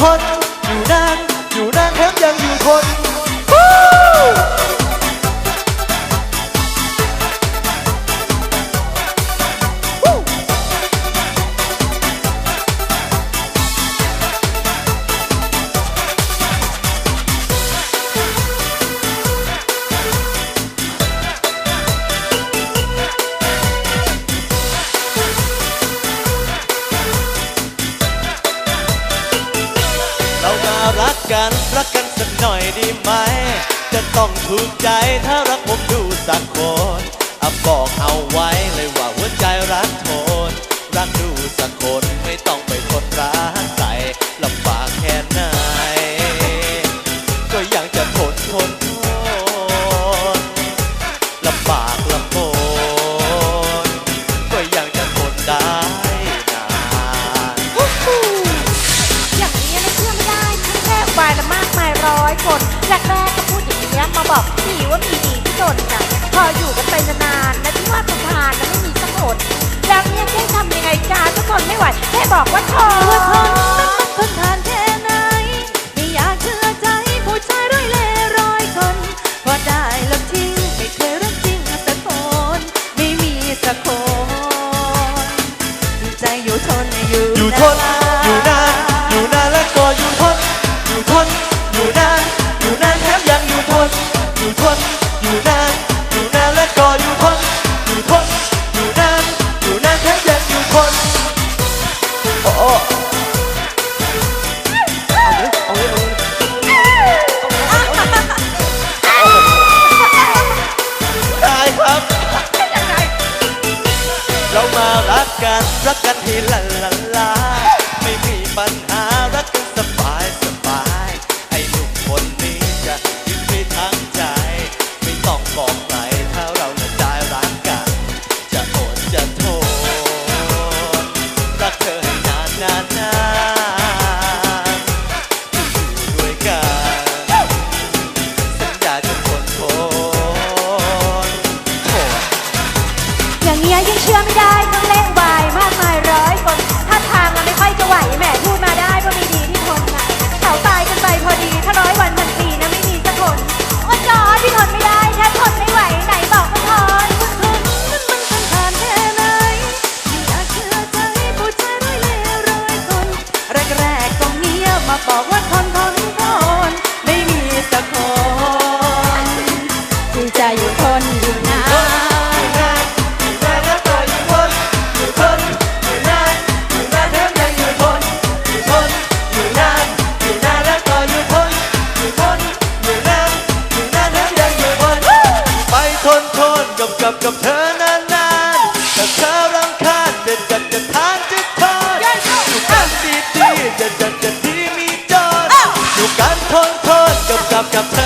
ท กกัน รักกันสักหน่อยดีไหม จะต้องถูกใจถ้ารักผมดูสักคนอะบอกเอาไว้เลยว่าหัวใจรักทนรักดูสักคนไม่ต้องไปทนรัก ร้อยคนแรกๆก็พูดอย่างนี้มาบอกพี่ว่ามีดีที่จนนะพออยู่กันไปนานๆนะที่ว่าประทานนะไม่มีสักคนแล้วเนี่ยแค่ทำยังไงการก็ทนไม่ไหวแค่บอกว่าทนว่าคนมันต้องทนทานแค่ไหนไม่อยากเชื่อใจผู้ชายร้อยเล่ร้อยคนพอได้แล้วทิ้งไม่เคยรักจริงสักคนไม่มีสักคนใจอยู่ทนอยู่อยู่ทน นอยู่นานอยู่นานแล้วก็อยู่ทนอยู่ทนอยู่นานอยู่นานแถมยังอยู่ทนโอ้โอ้เอาเลยเอาเลยเอาเลยได้ครับ เรามารักกันรักกันทีละละ เงี้ยยังเชื่อไม่ได้ต้องเล่นวายมากมายร้อยคนถ้าทางมันไม่ค่อยจะไหวแหมพูดมาได้ว่ามีดีที่ทนนะเขาตายกันไปพอดีถ้าร้อยวันพันปีนะไม่มีสักคนว่าจอที่ทนไม่ได้แค่ทนไม่ไหวไหนบอกว่าทนทนมันมั กับกับกับเธอนานนานๆแต่เธอรำคาญจะจัดจะทานจะทอนอยู่กันดีดีจะจัดจะดีมีจอนอยู่กันทนทนกับกับกับเธอนาน